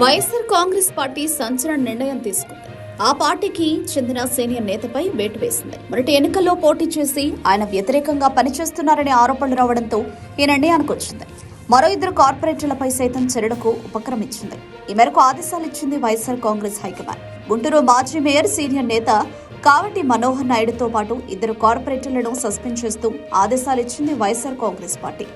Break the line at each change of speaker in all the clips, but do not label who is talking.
YSR Congress party సంచలన నిర్ణయం తీసుకుంది. ఆ పార్టీకి చెందిన సీనియర్ నేతపై వేటు వేసింది. మొదటి ఎన్నికల్లో పోటీ చేసి ఆయన వ్యతిరేకంగా పనిచేస్తున్నారనే ఆరోపణలు రావడంతో ఈ నిర్ణయానికి వచ్చింది. మరో ఇద్దరు కార్పొరేటర్లపై సైతం చర్యలకు ఉపక్రమించింది. ఈ మేరకు ఆదేశాలు ఇచ్చింది వైఎస్ఆర్ కాంగ్రెస్ హైకమాండ్. గుంటూరు మాజీ మేయర్ సీనియర్ నేత కావటి మనోహర్ నాయుడుతో పాటు ఇద్దరు కార్పొరేటర్లను సస్పెండ్ చేస్తూ ఆదేశాలు ఇచ్చింది వైఎస్ఆర్ కాంగ్రెస్ పార్టీ.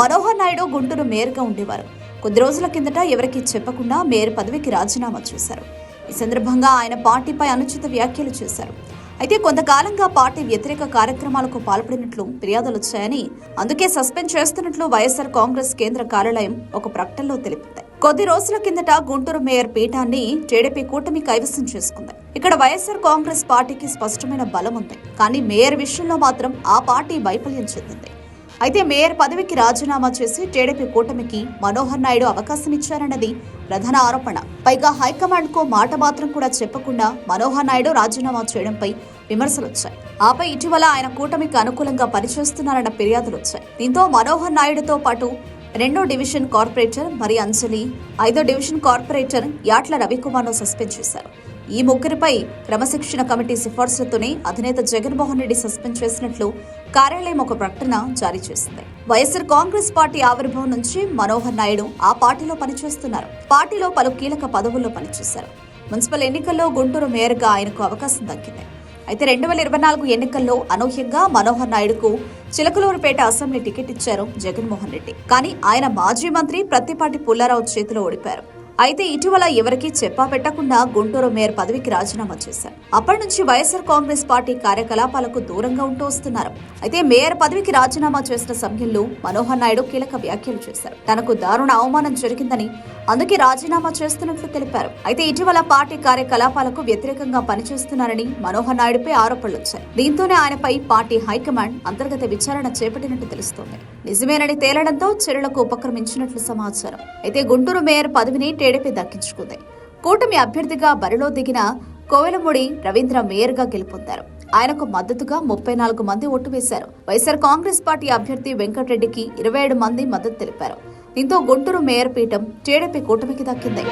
మనోహర్ నాయుడు గుంటూరు మేయర్గా ఉండేవారు. కొద్ది రోజుల కిందట ఎవరికీ చెప్పకుండా మేయర్ పదవికి రాజీనామా చేశారు. ఈ సందర్భంగా ఆయన పార్టీపై అనుచిత వ్యాఖ్యలు చేశారు. అయితే కొంతకాలంగా పార్టీ వ్యతిరేక కార్యక్రమాలకు పాల్పడినట్లు ఫిర్యాదులు వచ్చాయని అందుకే సస్పెండ్ చేస్తున్నట్లు వైఎస్ఆర్ కాంగ్రెస్ కేంద్ర కార్యాలయం ఒక ప్రకటనలో తెలిపింది. కొద్ది రోజుల కిందట గుంటూరు మేయర్ పీఠాన్ని టీడీపీ కూటమి కైవసం చేసుకుంది. ఇక్కడ వైఎస్ఆర్ కాంగ్రెస్ పార్టీకి స్పష్టమైన బలం ఉంది. కానీ మేయర్ విషయంలో మాత్రం ఆ పార్టీ వైఫల్యం చెందింది. అయితే మేయర్ పదవికి రాజీనామా చేసి టీడీపీ కూటమికి మనోహర్ నాయుడు అవకాశం ఇచ్చారన్నది ప్రధాన ఆరోపణ. పైగా హైకమాండ్కు మాట మాత్రం కూడా చెప్పకుండా మనోహర్ నాయుడు రాజీనామా చేయడంపై విమర్శలు వచ్చాయి. ఆపై ఇటీవల ఆయన కూటమికి అనుకూలంగా పనిచేస్తున్నారన్న ఫిర్యాదులు వచ్చాయి. దీంతో మనోహర్ నాయుడుతో పాటు రెండో డివిజన్ కార్పొరేటర్ మరి అంజలి ఐదో డివిజన్ కార్పొరేటర్ యాట్ల రవికుమార్ను సస్పెండ్ చేశారు. ఈ ముగ్గురిపై క్రమశిక్షణ కమిటీ సిఫార్సులతోనే అధినేత జగన్మోహన్ రెడ్డి సస్పెండ్ చేసినట్లు కార్యాలయం ఒక ప్రకటన జారీ చేసింది. వైఎస్ఆర్ కాంగ్రెస్ పార్టీ ఆవిర్భావం నుంచి మనోహర్ నాయుడు ఆ పార్టీలో పనిచేస్తున్నారు. పార్టీలో పలు కీలక పదవుల్లో పనిచేశారు. మున్సిపల్ ఎన్నికల్లో గుంటూరు మేయర్గా ఆయనకు అవకాశం దక్కింది. అయితే రెండు వేల ఇరవై నాలుగు ఎన్నికల్లో అనూహ్యంగా మనోహర్ నాయుడుకు చిలకలూరుపేట అసెంబ్లీ టికెట్ ఇచ్చారు జగన్మోహన్ రెడ్డి. కానీ ఆయన మాజీ మంత్రి ప్రత్తిపాటి పుల్లారావు చేతిలో ఓడిపారు అయితే ఇటీవల ఎవరికీ చెప్పా పెట్టకుండా గుంటూరు మేయర్ పదవికి రాజీనామా చేశారు. అప్పటి నుంచి వైఎస్ఆర్ కాంగ్రెస్ పార్టీ కార్యకలాపాలకు దూరంగా ఉంటూ వస్తున్నారు. అయితే మేయర్ పదవికి రాజీనామా చేసిన సమయంలో మనోహర్ నాయుడు కీలక వ్యాఖ్యలు చేశారు. తనకు దారుణ అవమానం జరిగిందని అందుకే రాజీనామా చేస్తున్నట్లు తెలిపారు. అయితే ఇటీవల పార్టీ కార్యకలాపాలకు వ్యతిరేకంగా పనిచేస్తున్నారని మనోహర్ నాయుడుపై ఆరోపణలు వచ్చాయి. దీంతోనే ఆయనపై పార్టీ హైకమాండ్ అంతర్గత విచారణ చేపట్టినట్టు తెలుస్తోంది. నిజమేనని తేలడంతో చర్యలకు ఉపక్రమించినట్లు సమాచారం. అయితే గుంటూరు మేయర్ పదవిని టీడీపీ దక్కించుకుంది. కూటమి అభ్యర్థిగా బరిలో దిగిన కోవెలమూడి రవీంద్ర మేయర్గా గెలుపొందారు. ఆయనకు మద్దతుగా ముప్పై నాలుగు మంది ఓటు వేశారు. వైఎస్ఆర్ కాంగ్రెస్ పార్టీ అభ్యర్థి వెంకటరెడ్డికి ఇరవై ఏడు మంది మద్దతు తెలిపారు. దీంతో గుంటూరు మేయర్ పీఠం టీడీపీ కూటమికి దక్కింది.